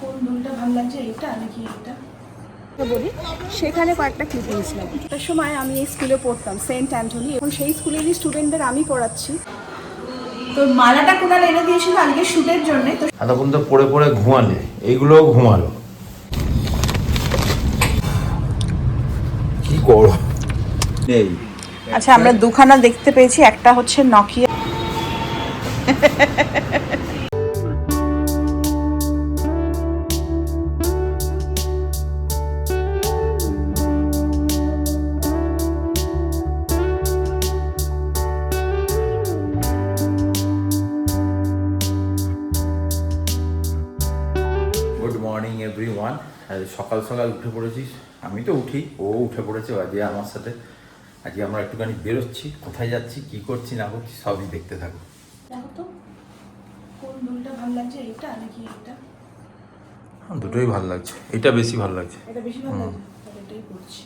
কোন দুলটা ভালো লাগছে এটা নাকি এটা বলি সেখানে কয়েকটা ক্লিপিং ছিল একটা সময় আমি এই স্কুলে পড়তাম সেন্ট অ্যান্টনি। এখন সেই স্কুলেরই স্টুডেন্টদের আমি পড়াচ্ছি। তো মালাটা কোনাল এনে দিয়েছিল আজকে শ্যুটের জন্য? তো এতক্ষণ তো পড়ে পড়ে ঘুমালে এইগুলোও ঘুমালো। কি করো নেই আচ্ছা আমরা দুখানা দেখতে পেয়েছি একটা হচ্ছে নকিয়া। সকাল সকাল উঠে পড়েছিস। আমি তো উঠি ও উঠে পড়েছে আজকে আমার সাথে। আজকে আমরা একটুখানি বেরোচ্ছি কোথায় যাচ্ছি কি করছি না করছি সবই দেখতে থাকো। দেখো তো কোন দুলটা ভালো লাগছে এটা নাকি এটা দুটোই ভালো লাগছে এটা বেশি ভালো লাগছে। এটা বেশি ভালো লাগছে এটাই করছি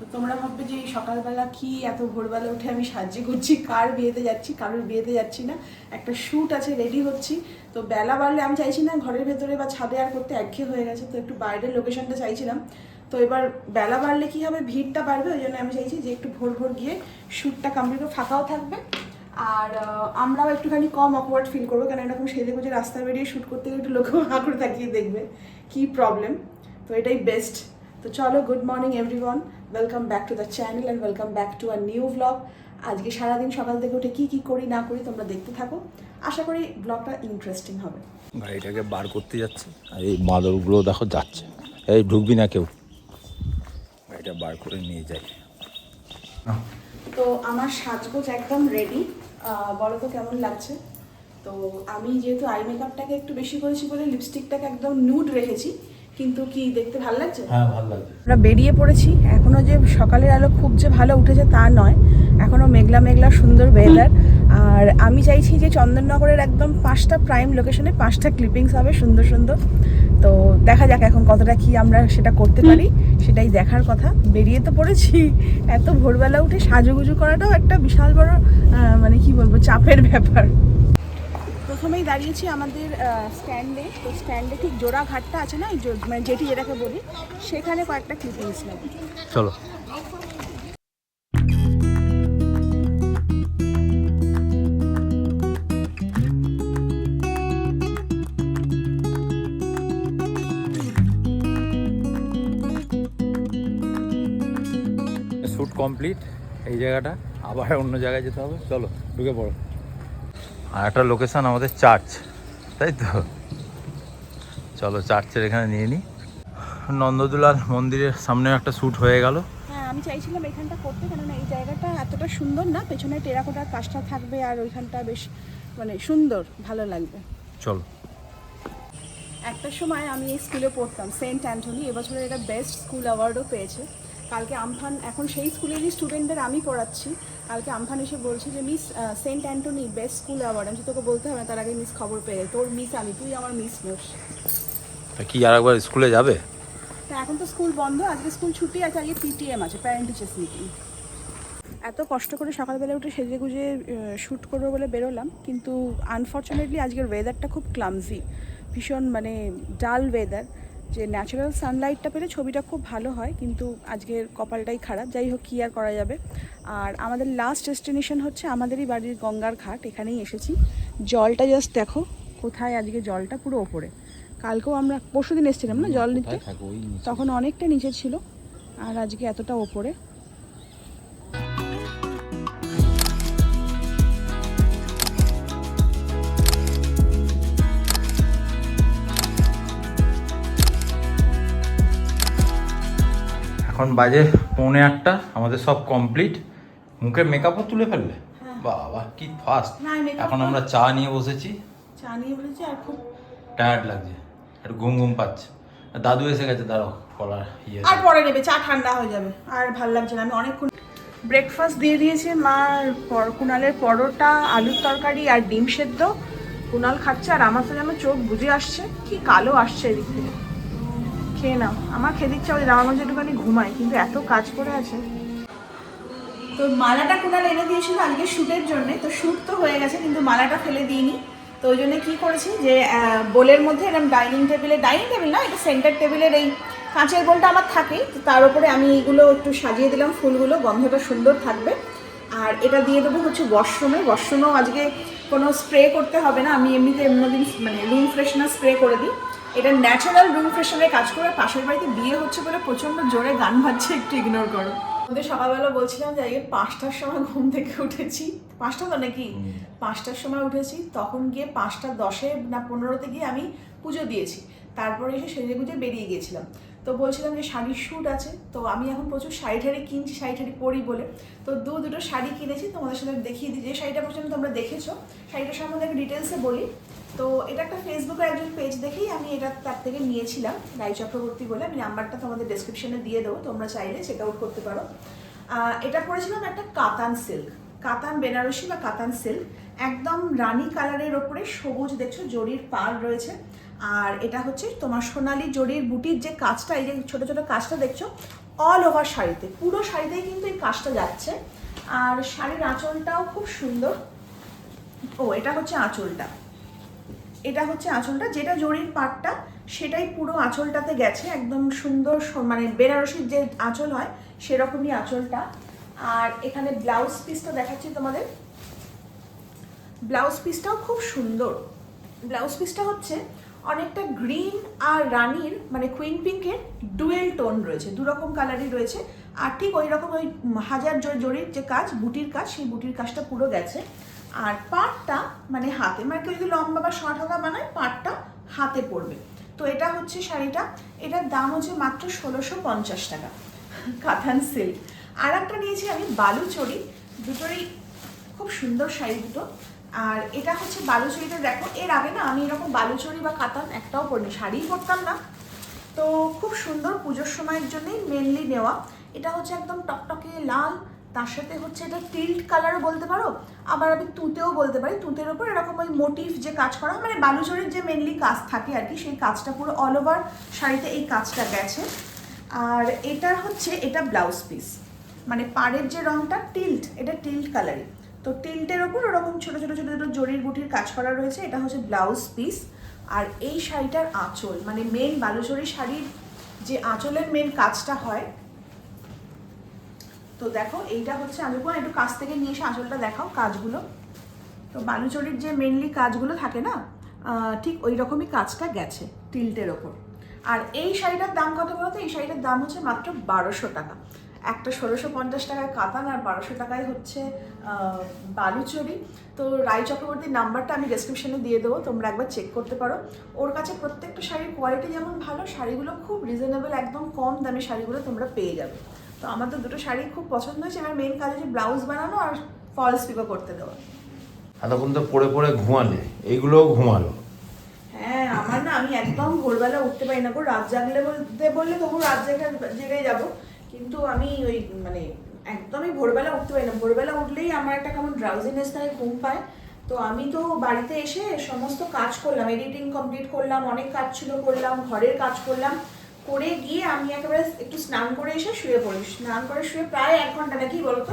তো তোমরা ভাববে যে এই সকালবেলা কি এত ভোরবেলা উঠে আমি সাহায্য করছি? কার বিয়েতে যাচ্ছি? কারোর বিয়েতে যাচ্ছি না। একটা শ্যুট আছে রেডি হচ্ছি। তো বেলা বাড়লে আমি চাইছি না ঘরের ভেতরে বা ছাদে আর করতে একঘেয়ে হয়ে গেছে। তো একটু বাইরের লোকেশনটা চাইছিলাম। তো এবার বেলা বাড়লে কি হবে? ভিড়টা বাড়বে, ওই জন্য আমি চাইছি যে একটু ভোর ভোর গিয়ে শ্যুটটা কমপ্লিট ফাঁকাও থাকবে। আর আমরাও একটুখানি কম অকওয়ার্ড ফিল করব কারণ এরকম সেজে গুজে রাস্তায় বেরিয়ে শ্যুট করতে গেলে একটু লোকেও হাঁ করে তাকিয়ে দেখবে। কি প্রবলেম তো এটাই বেস্ট তো চলো good morning everyone welcome back to the channel and welcome back to a new blog আজকে সারাদিন সকাল থেকে উঠে কি কি করি না করি তোমরা দেখতে থাকো। আশা করি ব্লগটা ইন্টারেস্টিং হবে। গাড়িটাকে বার করতে যাচ্ছে। আর এই বাদরগুলো দেখো যাচ্ছে। এই ঢুকবি না কেউ? গাড়িটা বার করে নিয়ে যাই। তো আমার সাজগোজ একদম রেডি বলো তো কেমন লাগছে? তো আমি যেহেতু আই মেকআপটাকে একটু বেশি করেছি বলে লিপস্টিকটাকে একদম নুড রেখেছি কিন্তু কি দেখতে ভালো লাগছে? হ্যাঁ ভালো লাগছে। আমরা বেরিয়ে পড়েছি। এখনও যে সকালের আলো খুব যে ভালো উঠেছে তা নয়। এখনও মেঘলা মেঘলা সুন্দর ওয়েদার আর আমি চাইছি যে চন্দননগরের একদম পাঁচটা প্রাইম লোকেশনে পাঁচটা ক্লিপিংস হবে সুন্দর সুন্দর। তো দেখা যাক এখন কতটা কি আমরা সেটা করতে পারি। সেটাই দেখার কথা। বেরিয়ে তো পড়েছি। এত ভোরবেলা উঠে সাজুগুজু করাটাও একটা বিশাল বড় মানে কি বলব চাপের ব্যাপার। প্রথমেই দাঁড়িয়েছি আমাদের স্ট্যান্ডে তো স্ট্যান্ডে ঠিক জোড়া ঘাটটা আছে না মানে যেটি যেটাকে বলি সেখানে কয়েকটা ক্লিপিংস নেব চলো। শ্যুট কমপ্লিট এই জায়গাটা। আবার অন্য জায়গায় যেতে হবে। চলো ঢুকে পড়ো। আর একটা লোকেশন আমাদের চার্চ তাই তো? চলো চার্চের এখানে নিয়ে নিই নন্দদুলাল মন্দিরের সামনে একটা শ্যুট হয়ে গেল। হ্যাঁ আমি চাইছিলাম এখানটা করতে কেননা এই জায়গাটা এতটা সুন্দর না পেছনে টেরাকোটার কাজটা থাকবে আর ওইখানটা বেশ মানে সুন্দর ভালো লাগবে। চলো। একটা সময় আমি এই স্কুলে পড়তাম সেন্ট অ্যান্টনি এবছরের এটা বেস্ট স্কুল অ্যাওয়ার্ডও পেয়েছে। কালকে আমফান এখন সেই স্কুলেরই স্টুডেন্টদের আমি পড়াচ্ছি। কালকে আমফান এসে বলছি যে miss Saint Anthony best school award আমি তোকে বলতে হবে না তার আগে মিস খবর পেয়ে তোর মিস আমি তুই আমার মিস নোস। কি আর একবার স্কুলে যাবে? তা এখন তো স্কুল বন্ধ আজকে স্কুল ছুটি আছে আজকে পিটিএম আছে প্যারেন্ট টিচার্স মিটিং এত কষ্ট করে সকালবেলা উঠে সেজে গুজে শ্যুট করব বলে বেরোলাম কিন্তু আনফর্চুনেটলি আজকের ওয়েদারটা খুব ক্লামজি ভীষণ মানে ডাল ওয়েদার যে ন্যাচারাল সানলাইটটা পেলে ছবিটা খুব ভালো হয় কিন্তু আজকের কপালটাই খারাপ। যাই হোক কী আর করা যাবে? আর আমাদের লাস্ট ডেস্টিনেশন হচ্ছে আমাদেরই বাড়ির গঙ্গার ঘাট এখানেই এসেছি। জলটা জাস্ট দেখো কোথায় আজকে জলটা পুরো ওপরে। কালকেও আমরা পরশু দিন এসেছিলাম না জল নিতে? তখন অনেকটা নিচে ছিল আর আজকে এতটা ওপরে। বাজে পৌনে আটটা আমাদের সব কমপ্লিট মুখে মেকআপও তুলে ফেললে? বাবা কি ফাস্ট এখন আমরা চা নিয়ে বসেছি। চা নিয়ে বলেছি আর খুব টায়ার্ড লাগছে। একটু ঘুম ঘুম পাচ্ছে। দাদু এসে গেছে দাঁড়াও কলার ইয়ে আর পরে নেবে চা ঠান্ডা হয়ে যাবে। আর ভালো লাগছে না আমি অনেকক্ষণ ব্রেকফাস্ট দিয়ে দিয়েছে মার পর- কুনালের পরোটা আলুর তরকারি আর ডিম সেদ্ধ। কুনাল খাচ্ছে আর আমার তো যেন চোখ বুঝে আসছে। কি কালো আসছে এদিক থেকে। খেয়ে নাও। আমার খেতে হচ্ছে আমার মধ্যে একটুখানি ঘুমাই কিন্তু এত কাজ করে আছে। তো মালাটা কুনাল এনে দিয়েছিল আজকে শ্যুটের জন্য, তো শ্যুট তো হয়ে গেছে, কিন্তু মালাটা ফেলে দিইনি। তো ওই জন্য কী করেছি যে বোলের মধ্যে এরকম ডাইনিং টেবিলে ডাইনিং টেবিল না, এটা সেন্টার টেবিলের এই কাঁচের বোলটা আমার থাকেই, তো তার উপরে আমি এইগুলো একটু সাজিয়ে দিলাম, ফুলগুলো, গন্ধটা সুন্দর থাকবে। আর এটা দিয়ে দেবো হচ্ছে ওয়াশরুমে ওয়াশরুমেও আজকে কোনো স্প্রে করতে হবে না, আমি এমনিতে এমনিদিন মানে রুম ফ্রেশনার স্প্রে করে দিই। এটা ন্যাচারাল রুম ফ্রেশনারে কাজ করে পাশের বাড়িতে বিয়ে হচ্ছে বলে প্রচণ্ড জোরে গান বাজছে একটু ইগনোর করো। ওদের সকালবেলা বলছিলাম যে আজকে পাঁচটার সময় ঘুম থেকে উঠেছি। পাঁচটা তো নাকি? পাঁচটার সময় উঠেছি তখন গিয়ে পাঁচটা দশে না পনেরোতে গিয়ে আমি পুজো দিয়েছি। তারপরে এসে সেজে গুজে বেরিয়ে গিয়েছিলাম। তো বলছিলাম যে শাড়ির শ্যুট আছে তো আমি এখন প্রচুর শাড়ি ঠাড়ি কিনছি শাড়ি ঠাড়ি পরি বলে। তো দু দুটো শাড়ি কিনেছি তোমাদের সাথে দেখিয়ে দিই। যে শাড়িটা পর্যন্ত তোমরা দেখেছ শাড়িটার সম্বন্ধে আমি ডিটেলসে বলি। তো এটা একটা ফেসবুকের একজন পেজ দেখেই আমি এটা তার থেকে নিয়েছিলাম রাই চক্রবর্তী বলে। আমি নাম্বারটা তোমাদের ডেসক্রিপশনে দিয়ে দেবো, তোমরা চাইলে চেক আউট করতে পারো। এটা পরেছিলাম একটা কাতান সিল্ক কাতান বেনারসি বা কাতান সিল্ক একদম রানি কালারের ওপরে সবুজ দেখছ, জরির পার রয়েছে। আর এটা হচ্ছে তোমার সোনালি জরির বুটির যে কাজটা, এই যে ছোটো ছোটো কাজটা দেখছ অল ওভার শাড়িতে, পুরো শাড়িতেই কিন্তু এই কাজটা যাচ্ছে। আর শাড়ির আঁচলটাও খুব সুন্দর। ও, এটা হচ্ছে আঁচলটা। এটা হচ্ছে আঁচলটা, যেটা জরির পাটটা, সেটাই পুরো আঁচলটাতে গেছে, একদম সুন্দর মানে বেনারসির যে আঁচল হয়, সেরকমই আঁচলটা। আর এখানে ব্লাউজ পিসটা দেখাচ্ছি তোমাদের। ব্লাউজ পিসটাও খুব সুন্দর। ব্লাউজ পিসটা হচ্ছে অনেকটা গ্রিন আর রানির মানে কুইন পিঙ্কের ডুয়েল টোন রয়েছে দু রকম কালারই রয়েছে। আর ঠিক ওই রকম ওই হাজার জরির যে কাজ, বুটির কাজ, সেই বুটির কাজটা পুরো গেছে। আর পাটটা মানে হাতে মানে কেউ যদি লম্বা বা শর্ট হাতা বানায়, পাটটা হাতে পড়বে। তো এটা হচ্ছে শাড়িটা। এটার দাম হচ্ছে মাত্র ষোলোশো পঞ্চাশ টাকা। কাথান সিল্ক। আর একটা নিয়েছি আমি বালুচড়ি দুটোরই খুব সুন্দর শাড়ি দুটো। আর এটা হচ্ছে বালুচরিটা, দেখো, এর আগে না আমি এরকম বালুচড়ি বা কাতান একটাও পরিনি, শাড়িই পরতাম না। তো খুব সুন্দর পুজোর সময়ের জন্যই মেনলি নেওয়া। এটা হচ্ছে একদম টকটকে লাল তার সাথে হচ্ছে এটা টিল্ট কালারও বলতে পারো, আবার আমি তুতেও বলতে পারি। তুতের ওপর এরকম ওই মোটিভ যে কাজ করা মানে বালুচরির যে মেনলি কাজ থাকে আর কি, সেই কাজটা পুরো অল ওভার শাড়িতে এই কাজটা গেছে। আর এটার হচ্ছে, এটা ব্লাউজ পিস মানে পাড়ের যে রংটা টিল্ট এটা টিল্ট কালারই তো টিল্টের ওপর ওরকম ছোটো ছোটো ছোটো ছোটো জরির বুটির কাজ করা রয়েছে, এটা হচ্ছে ব্লাউজ পিস আর এই শাড়িটার আঁচল মানে মেন বালুচরি শাড়ির যে আঁচলের মেন কাজটা হয় তো দেখো এইটা হচ্ছে আমি বলব, একটু কাছ থেকে নিয়ে এসে আঁচলটা দেখাও কাজগুলো। তো বালুচরির যে মেনলি কাজগুলো থাকে না ঠিক ওই রকমই কাজটা গেছে টিল্টের ওপর। আর এই শাড়িটার দাম কত বলতো? এই শাড়িটার দাম হচ্ছে মাত্র বারোশো টাকা। একটা ষোলোশো পঞ্চাশ টাকায় কাতান আর বারোশো টাকায় হচ্ছে বালুচরি। তো রায় চক্রবর্তীর নাম্বারটা আমি ডেসক্রিপশনে দিয়ে দেবো তোমরা একবার চেক করতে পারো। ওর কাছে প্রত্যেকটা শাড়ির কোয়ালিটি যেমন ভালো শাড়িগুলো খুব রিজনেবল একদম কম দামে শাড়িগুলো তোমরা পেয়ে যাবে। তো আমার তো দুটো শাড়ি খুব পছন্দ হয়েছে। আমার মেন কাজ হচ্ছে ব্লাউজ বানানো আর ফলস পিকো করতে দেওয়া। এতক্ষণ তো পড়ে পড়ে ঘুমালে এইগুলোও ঘুমালো। হ্যাঁ আমার না আমি একদম ভোরবেলা উঠতে পারি না। গো রাত জাগলে বলতে বললে তবু রাত জেগে জেগে যাব। কিন্তু আমি ওই মানে একদমই ভোরবেলা উঠতে পারি না। ভোরবেলা উঠলেই আমার একটা কেমন ড্রাউজিনেস থাকে ঘুম পায়। তো আমি তো বাড়িতে এসে সমস্ত কাজ করলাম এডিটিং কমপ্লিট করলাম অনেক কাজ ছিল করলাম ঘরের কাজ করলাম। করে গিয়ে আমি একেবারে একটু স্নান করে এসে শুয়ে পড়ি। স্নান করে শুয়ে প্রায় এক ঘণ্টা নাকি বলতো?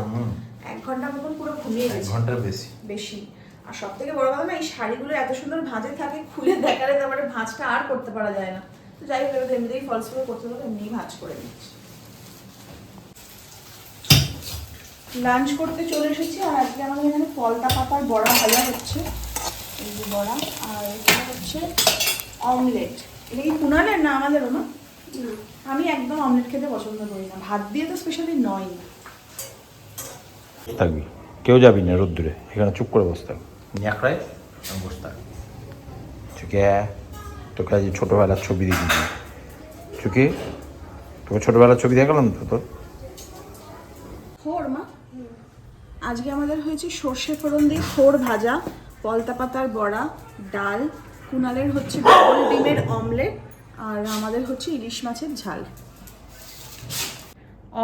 এক ঘণ্টা মতন পুরো ঘুমিয়ে গেছি। ঘণ্টার বেশি। বেশি। আর সব থেকে বড় কথা না এই শাড়িগুলো এত সুন্দর ভাঁজে থাকে খুলে দেখালে তারপরে ভাঁজটা আর করতে পারা যায় না। তো যাই হোক এবার এমনিতেই ফলস করে করতে হবে এমনিই ভাঁজ করে দিচ্ছি লাঞ্চ করতে চলে এসেছি আর আজকে আমাদের এখানে পলতা পাতার বড়া ভাজা হচ্ছে। এই যে বড়া আর এখানে হচ্ছে অমলেট এটা কি কুনালের না আমাদেরও না? আমি একদম অমলেট খেতে পছন্দ করি না। ভাত দিয়ে তো স্পেশালি নয়। থাকবি। কেউ যাবি না রোদ্দুরে। এখানে চুপ করে বসে থাকবি ন্যাকড়ায় আমি বসে থাকবি চুকে তোকে আজ ছোটোবেলার ছবি দিই। চুকি তোকে ছোটোবেলার ছবি দেখালাম তো তোর? খোর মা। আজকে আমাদের হয়েছে সর্ষে ফোড়ন দিয়ে খোর ভাজা পলতা পাতার বড়া ডাল কুনালের হচ্ছে ডিমের অমলেট আর আমাদের হচ্ছে ইলিশ মাছের ঝাল।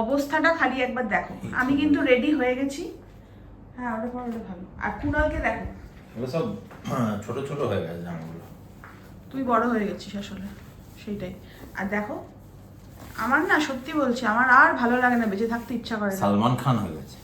অবস্থাটা খালি একবার দেখো। আমি কিন্তু রেডি হয়ে গেছি। হ্যাঁ ওটা পর ভালো। আর কুনালকে দেখো। সব ছোট ছোট হয়ে গেছে জামাগুলো। তুই বড় হয়ে গেছিস আসলে সেইটাই। আর দেখো আমার না সত্যি বলছি আমার আর ভালো লাগে না বেঁচে থাকতে ইচ্ছা করে সালমান খান হয়ে গেছে।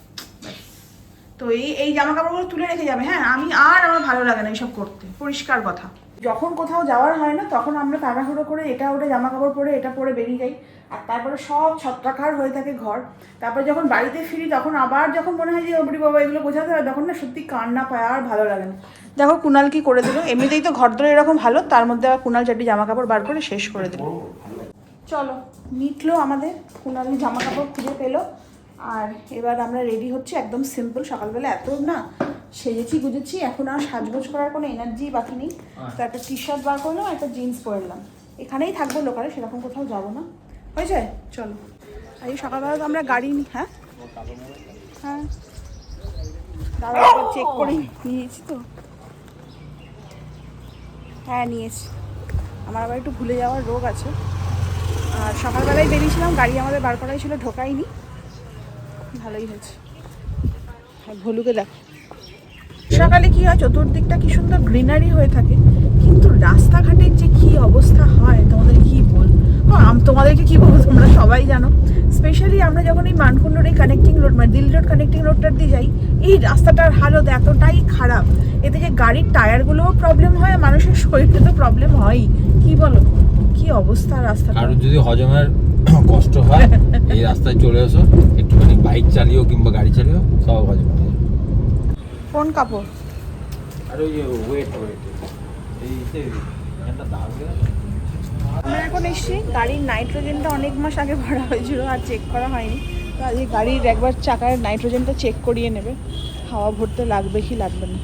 তো এই এই জামা কাপড়গুলো তুলে রেখে যাবে। হ্যাঁ আমি আর আমার ভালো লাগে না এইসব করতে। পরিষ্কার কথা। যখন কোথাও যাওয়ার হয় না, তখন আমরা তাড়াহুড়ো করে এটা ওটা জামা কাপড় পরে এটা পরে বেরিয়ে যাই। আর তারপরে সব ছত্রাকার হয়ে থাকে ঘর। তারপর যখন বাড়িতে ফিরি, তখন আবার যখন মনে হয় যে ওবরি বাবা, এগুলো বোঝাতে হয়, তখন না সত্যি কান্না পায় আর ভালো লাগে না। দেখো, কুনাল কি করে দিল? এমনিতেই তো ঘর ধরে এরকম ভালো, তার মধ্যে আবার কুনাল চারটি জামা কাপড় বার করে শেষ করে দিল। চলো, মিটলো আমাদের। কুনালি জামা কাপড় খুঁজে পেল। আর এবার আমরা রেডি হচ্ছি একদম সিম্পল সকালবেলা এত না সেজেছি গুজেছি এখন আর সাজগোজ করার কোনো এনার্জি বাকি নেই। তো একটা টি শার্ট বার করলাম একটা জিন্স পরলাম। এখানেই থাকব লোকালে সেরকম কোথাও যাব না। হয়েছে? চলো। আর এই সকালবেলা তো আমরা গাড়ি নিই হ্যাঁ? হ্যাঁ। দাদা চেক করে নিয়েছি তো। হ্যাঁ নিয়েছি। আমার আবার একটু ভুলে যাওয়ার রোগ আছে। আর সকালবেলায় বেরিয়েছিলাম গাড়ি আমাদের বার করাই ছিল ঢোকাইনি। ভালোই হয়েছে। আর ভলুকে দেখো। সকালে কি হয়, চতুর্দিকটা কি সুন্দর গ্রিনারি হয়ে থাকে, কিন্তু রাস্তাঘাটের যে কি অবস্থা হয়, তোমাদের কি বল আম- তোমাদেরকে কি বলব, তোমরা সবাই জানো। স্পেশালি আমরা যখন এই মানকুণ্ডর এই কানেক্টিং রোড মানে দিল রোড কানেক্টিং রোডটার দিয়ে যাই, এই রাস্তাটার হালত এতটাই খারাপ, এতে যে গাড়ির টায়ারগুলোও প্রবলেম হয়, আর মানুষের শরীরে তো প্রবলেম হয়ই। কি বলো? কি অবস্থা রাস্তাটা? কারোর যদি হজমের কষ্ট হয়, এই রাস্তায় চলে এসো, একটুখানি বাইক চালিয়েও কিংবা গাড়ি চালিয়েও সব হজম হয়ে কোন কাপড়? আর ওই যে ওয়েট ওয়েট এই যে এখানটা দাগ আমরা এখন এসেছি। গাড়ির নাইট্রোজেনটা অনেক মাস আগে ভরা হয়েছিল আর চেক করা হয়নি। তো আজকে গাড়ির একবার চাকার নাইট্রোজেনটা চেক করিয়ে নেবে। হাওয়া ভরতে লাগবে কি লাগবে না।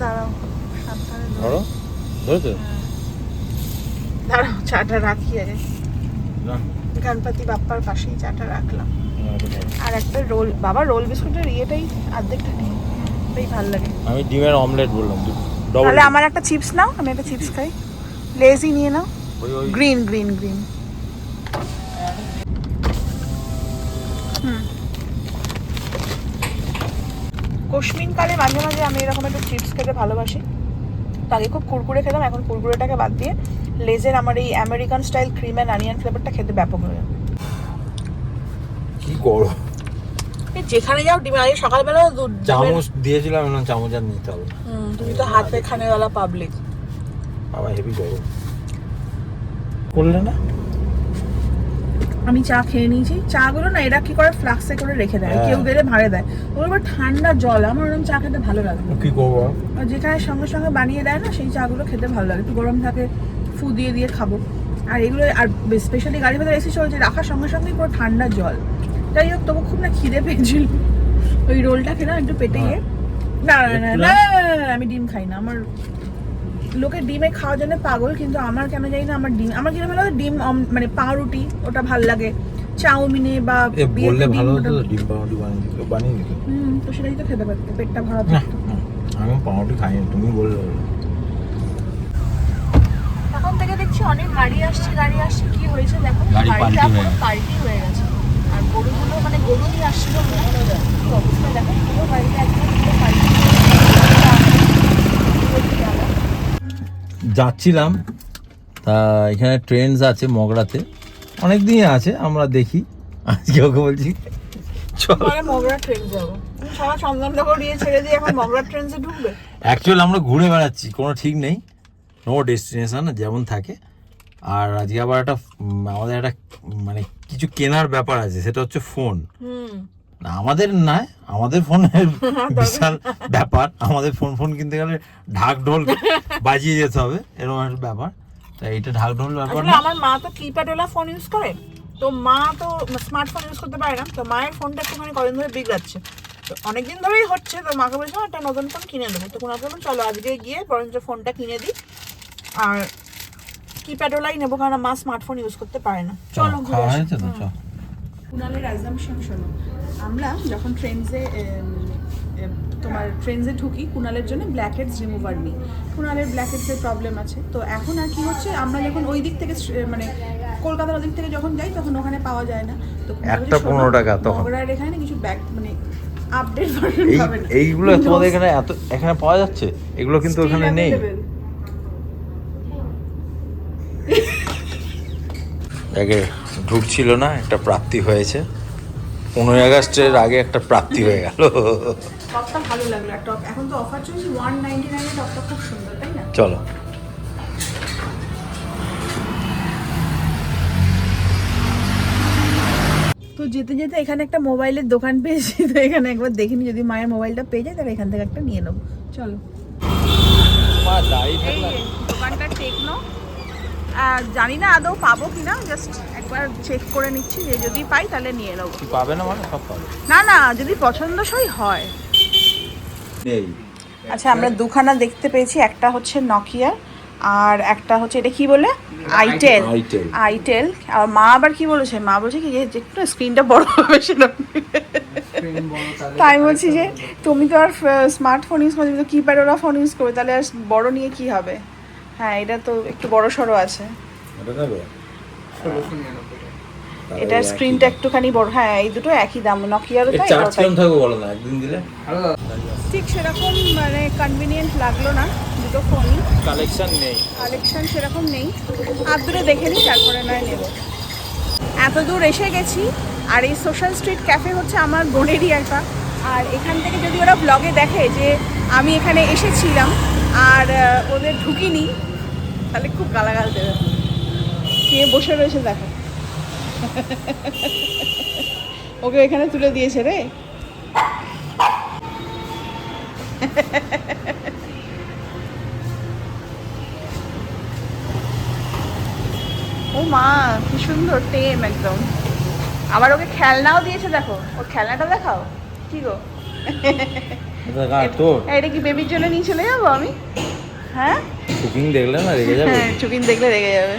দাঁড়াও সাবধানে ধরো। ধরো। ধরেছো? দাঁড়াও চাটা রাখি আগে রাখ। গণপতি বাপ্পার পাশেই চাটা রাখলাম। হ্যাঁ। আর একটা রোল বাবা রোল বিস্কুটের ইয়েটাই অর্ধেকটা নেই বেশ ভালো লাগে। আমি ডিমের অমলেট বললাম তাহলে আমার একটা চিপস নাও আমি একটা চিপস খাই। লেজি নিয়ে নাও। ওই ওই। গ্রিন গ্রিন গ্রিন কশ্মিন কালে মাঝে মাঝে আমি এরকম একটা চিপস খেতে ভালোবাসি। আগে খুব কুরকুরে খেতাম এখন কুরকুরেটাকে বাদ দিয়ে লেজের আমার এই American style cream and onion ফ্লেভারটা খেতে ব্যাপক হয়ে কি গরম। এই যেখানে যাও ডিম আগে সকালবেলা দুধ চামচ দিয়েছিলাম এখন চামচ আর নিতে হবে। তুমি তো হাতে খানেওয়ালা পাবলিক বাবা হেভি গরম। করলে না? আমি চা খেয়ে নিয়েছি। চাগুলো না এরা কি করে ফ্লাক্সে করে রেখে দেয় হ্যাঁ। কেউ গেলে ভাড়ে দেয়। ওর আবার ঠান্ডা জল আমার ওরকম চা খেতে ভালো লাগে না। কি করব আর যেখানে সঙ্গে সঙ্গে বানিয়ে দেয় না সেই চাগুলো খেতে ভালো লাগে। একটু গরম থাকে ফু দিয়ে দিয়ে খাব। আর এগুলো আর স্পেশালি গাড়ির ভেতরে এসি চলছে রাখার সঙ্গে সঙ্গেই পুরো ঠান্ডা জল। যাই হোক তবু খুব না খিদে পেয়েছিল। ওই রোলটা খেলাম একটু পেটে গিয়ে। না আমি ডিম খাই না। আমার লোকে ডিমে খাওয়ার জন্য পাগল কিন্তু আমার কেন জানি না আমার ডিম আমার কীরকম ভালো ডিম মানে পাউরুটি ওটা ভালো লাগে। চাউমিনে বা বললে ভালো হতো ডিম পাউরুটি বানিয়ে দিত বানিয়ে দিত হুম তো সেটাই তো খেতে পারতে পেটটা ভরা থাকতো। আমি পাউরুটি খাই তুমি বললে। দেখছি অনেক গাড়ি আসছে গাড়ি আসছে কি হয়েছে দেখো? গাড়ি গাড়িটা পাল্টি হয়ে পুরো গেছে। পাল্টি হয়ে গেছে। আর গরুগুলো মানে গরু নিয়ে আসছিল কি অবস্থা দেখো? পুরো গাড়িটা একদম পুরো পাল্টি যাচ্ছিলাম। তা এখানে ট্রেন্স আছে মগরাতে। অনেক দিনই আছে আমরা দেখি। আজকে ওকে বলছি চল। যাব। নিয়ে ছেড়ে দিয়ে এখন মগরা অ্যাকচুয়ালি আমরা ঘুরে বেড়াচ্ছি কোনো ঠিক নেই। নো ডেস্টিনেশন যেমন থাকে। আর আজকে আবার একটা আমাদের একটা মানে কিছু কেনার ব্যাপার আছে সেটা হচ্ছে ফোন। না আমাদের নয় আমাদের ফোনের বিশাল ব্যাপার। আমাদের ফোন ফোন কিনতে গেলে ঢাক ঢোল বাজিয়ে যেতে হবে এরকম একটা ব্যাপার। তাই এটা ঢাক ঢোল ব্যাপার আমার মা তো কিপ্যাডওয়ালা ফোন ইউজ করে। তো মা তো স্মার্টফোন ইউজ করতে পারে না। তো মায়ের ফোনটা একটুখানি কদিন ধরে বিগড়াচ্ছে তো অনেকদিন ধরেই হচ্ছে তো মাকে বলেছিলাম একটা নতুন ফোন কিনে দেবো। তো কোনো বললাম চলো আজকে গিয়ে বরঞ্চ ফোনটা কিনে দিই। আর কিপ্যাডওয়ালাই নেব কারণ মা স্মার্টফোন ইউজ করতে পারে না। চলো ঘুরে আসি। কুনালের অ্যাজামশন শোনো। আমরা যখন ট্রেনসে তোমার ট্রেনসে ঢুকি কুনালের জন্য ব্ল্যাকেটস রিমুভার নিই কুনালের ব্ল্যাকেটসের প্রবলেম আছে। তো এখন আর কি হচ্ছে আমরা যখন ওই দিক থেকে মানে কলকাতার ওদিক থেকে যখন যাই তখন ওখানে পাওয়া যায় না। তো একটা 15 টাকা তখন। এখানে কিছু ব্যাগ মানে আপডেট এইগুলো তোমাদের এখানে এত এখানে পাওয়া যাচ্ছে? এগুলো কিন্তু ওখানে নেই। ব্যাগে ঢুকছিল না একটা প্রাপ্তি হয়েছে। পনেরোই আগস্টের আগে একটা প্রাপ্তি হয়ে গেল। টপটা ভালো লাগল টপ এখন তো অফার চলছে ওয়ান নাইনটি নাইনের টপটা খুব সুন্দর তাই না? চলো। তো যেতে যেতে এখানে একটা মোবাইলের দোকান পেয়েছি তো এখানে একবার দেখিনি যদি মায়ের মোবাইলটা পেয়ে যায় তাহলে এখান থেকে একটা নিয়ে নেব। চলো। দোকানটা টেকনো জানি না আদৌ পাবো কিনা জাস্ট একবার চেক করে নিচ্ছি যে যদি পাই তাহলে নিয়ে নেব। পাবে না মানে সব পাবে? না না যদি পছন্দসই হয়। আচ্ছা আমরা দুখানা দেখতে পেয়েছি একটা হচ্ছে নকিয়া আর একটা হচ্ছে এটা কি বলে? আইটেল আইটেল আর মা আবার কি বলেছে? মা বলছে কি যে একটু স্ক্রিনটা বড় হবে সেটা তাই বলছি যে তুমি তো আর স্মার্টফোন ইউজ করছ তুমি তো কিপ্যাড ওরা ফোন ইউজ করবে তাহলে আর বড় নিয়ে কি হবে? হ্যাঁ এটা তো একটু বড় সড়ো আছে। এটা নেবে? স্ক্রিনটা একটুখানি বড় হ্যাঁ এই দুটো একই দাম নকিয়ারও তাই চার্জ এটারও থাকবে বলো না একদিন দিলে? ঠিক সেরকম মানে কনভিনিয়েন্ট লাগল না দুটো ফোনই কালেকশন নেই। কালেকশন সেরকম নেই। আর দূরে দেখে নিই তারপরে নয় নেব। এত দূর এসে গেছি আর এই সোশ্যাল স্ট্রিট ক্যাফে হচ্ছে আমার বোনেরই একটা আর এখান থেকে যদি ওরা ব্লগে দেখে যে আমি এখানে এসেছিলাম আর ওদের ঢুকিনি তাহলে খুব গালাগাল দেবে। কে বসে রয়েছে দেখো। ওকে এখানে তুলে দিয়েছে রে। ও মা কি সুন্দর টেম একদম। আবার ওকে খেলনাও দিয়েছে দেখো। ওর খেলনাটা দেখাও। কি গো? এটা কি বেবির জন্য নিয়ে চলে যাব আমি? হ্যাঁ? কুকিং দেখলে না রেগে যাবে? হ্যাঁ চুকিন দেখলে রেগে যাবে।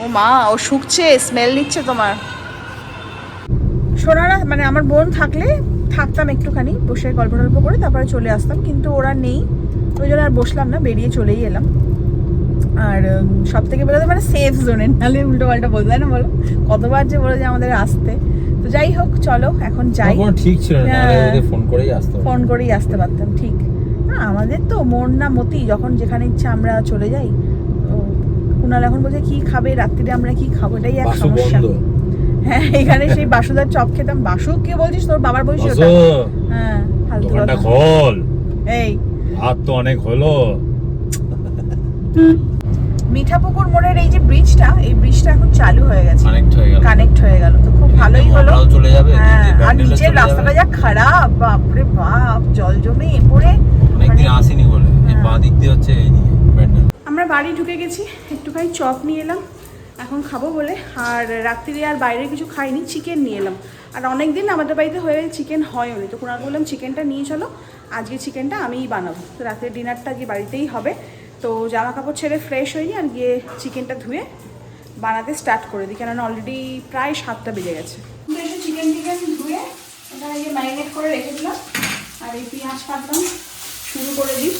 ও মা ও শুকছে স্মেল নিচ্ছে তোমার। সোনারা মানে আমার বোন থাকলে থাকতাম একটুখানি বসে গল্প টল্প করে তারপরে চলে আসতাম কিন্তু ওরা নেই। ওই জন্য আর বসলাম না বেরিয়ে চলেই এলাম। আর সব থেকে বলে মানে সেফ জোনে নাহলে উল্টো পাল্টা বলতে না বলো। কতবার যে বলে যে আমাদের আসতে। তো যাই হোক চলো এখন যাই। ঠিক ছিল না হ্যাঁ। ফোন করেই আসতে ফোন করেই আসতে পারতাম ঠিক। আমাদের তো মন না মতি যখন যেখানে ইচ্ছা আমরা চলে যাই। তো কুণাল এখন বলছে কি খাবে? রাত্রিরে আমরা কি খাব? এটাই এক সমস্যা। হ্যাঁ এখানে সেই বাসুদার চপ খেতাম। বাসু কে বলছিস? তোর বাবার ওটা? হ্যাঁ ফালতু কথা। খোল। এই। হাত তো অনেক হলো। মিঠাপুকুর মোড়ের এই যে ব্রিজটা এই ব্রিজটা এখন চালু হয়ে গেছে। কানেক্ট হয়ে গেল। কানেক্ট হয়ে গেল। তো ভালোই হলো। চলে যাবে। হ্যাঁ আর নিচের রাস্তাটা যা খারাপ বাপরে বাপ জল জমে পড়ে অনেকদিন মানে- আসেনি বলে এই হ্যাঁ। বাঁ দিক দিয়ে হচ্ছে এই দিকে ব্যান্ডেল আমরা বাড়ি ঢুকে গেছি একটুখানি চপ নিয়ে এলাম এখন খাব বলে। আর রাত্রিরে আর বাইরে কিছু খাইনি চিকেন নিয়ে এলাম। আর অনেক দিন আমাদের বাড়িতে হয়ে চিকেন হয় তো কোনার বললাম চিকেনটা নিয়ে চলো আজকে চিকেনটা আমিই বানাবো। তো রাতের ডিনারটা আজকে বাড়িতেই হবে। তো জামা কাপড় ছেড়ে ফ্রেশ হয়নি আর গিয়ে চিকেনটা ধুয়ে বানাতে স্টার্ট করে দিই কেননা অলরেডি প্রায় সাতটা বেজে গেছে। এসে চিকেন টিকেন ধুয়ে এখানে গিয়ে ম্যারিনেট করে রেখে দিলাম আর এই পেঁয়াজ কাটলাম শুরু করে দিই।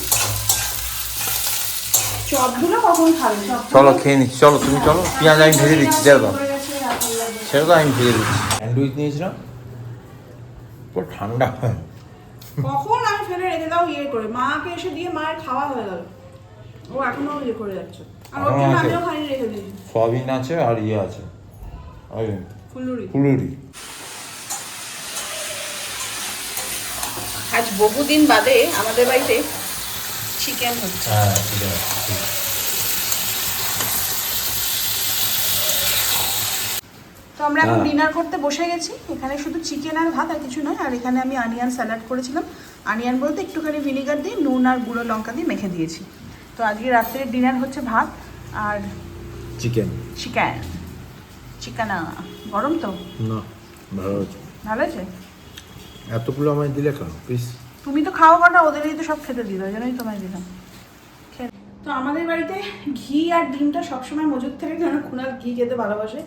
চপগুলো কখন খাবে? চলো খেয়ে নিচ্ছি। চলো তুমি চলো। পেঁয়াজ আমি ভেজে দিচ্ছি ছেড়ে দাও। ছেড়ে দাও আমি ভেজে দিচ্ছি। স্যান্ডউইচ নিয়েছিলাম। পুরো ঠান্ডা। কখন আমি ফেলে রেখে দাও ইয়ে করে। মাকে এসে দিয়ে মায়ের খাওয়া হয়ে গেল। ও এখনও ইয়ে করে যাচ্ছে। সয়াবিন আছে আর ইয়ে আছে। ফুলুরি। ফুলুরি। আজ বহুদিন বাদে আমাদের বাড়িতে চিকেন হচ্ছে। হ্যাঁ ঠিক আছে তো আমরা এখন হ্যাঁ। ডিনার করতে বসে গেছি। এখানে শুধু চিকেন আর ভাত আর কিছু নয় আর এখানে আমি আনিয়ান স্যালাড করেছিলাম। আনিয়ান বলতে একটুখানি ভিনিগার দিয়ে নুন আর গুঁড়ো লঙ্কা দিয়ে মেখে দিয়েছি। তো আজকে রাত্রে ডিনার হচ্ছে ভাত আর চিকেন চিকেন চিকেনা গরম তো? না ভালো আছে ভালো আছে এতগুলো আমায় দিলে কেন? প্লিজ তুমি তো খাওয়া কটা ওদেরই তো সব খেতে দিল ওই জন্যই তোমায় দিলাম। তো আমাদের বাড়িতে ঘি আর ডিমটা সবসময় মজুদ থাকে কেন কুনাল ঘি খেতে ভালোবাসে।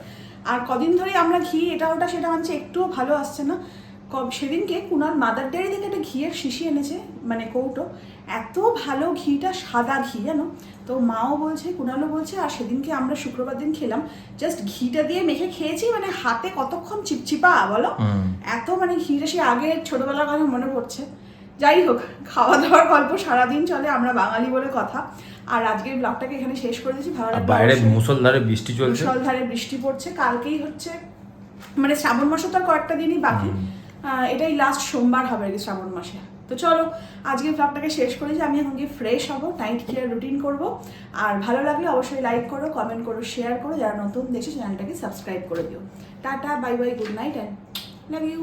আর কদিন ধরেই আমরা ঘি এটা ওটা সেটা আনছি একটুও ভালো আসছে না। কব সেদিনকে কুনাল মাদার ডেয়ারি থেকে একটা ঘিয়ের শিশি এনেছে মানে কৌটো। এত ভালো ঘিটা সাদা ঘি জানো? তো মাও বলছে কুনালও বলছে আর সেদিনকে আমরা শুক্রবার দিন খেলাম। জাস্ট ঘিটা দিয়ে মেখে খেয়েছি মানে হাতে কতক্ষণ চিপচিপা বলো? এত মানে ঘিটা সে আগে ছোটবেলার কথা মনে পড়ছে। যাই হোক খাওয়া দাওয়ার গল্প সারাদিন চলে আমরা বাঙালি বলে কথা। আর আজকের ব্লগটাকে এখানে শেষ করে দিচ্ছি ভালো বাইরে মুসলধারে বৃষ্টি চলছে। মুষলধারে বৃষ্টি পড়ছে কালকেই হচ্ছে মানে শ্রাবণ মাসে তো আর কয়েকটা দিনই বাকি। এটাই লাস্ট সোমবার হবে আর কি শ্রাবণ মাসে। তো চলো আজকে ব্লগটাকে শেষ করেছি আমি এখন গিয়ে ফ্রেশ হব নাইট কেয়ার রুটিন করব। আর ভালো লাগলে অবশ্যই লাইক করো কমেন্ট করো শেয়ার করো। যারা নতুন দেখছ চ্যানেলটাকে সাবস্ক্রাইব করে দিও। Tata bye bye good night and love you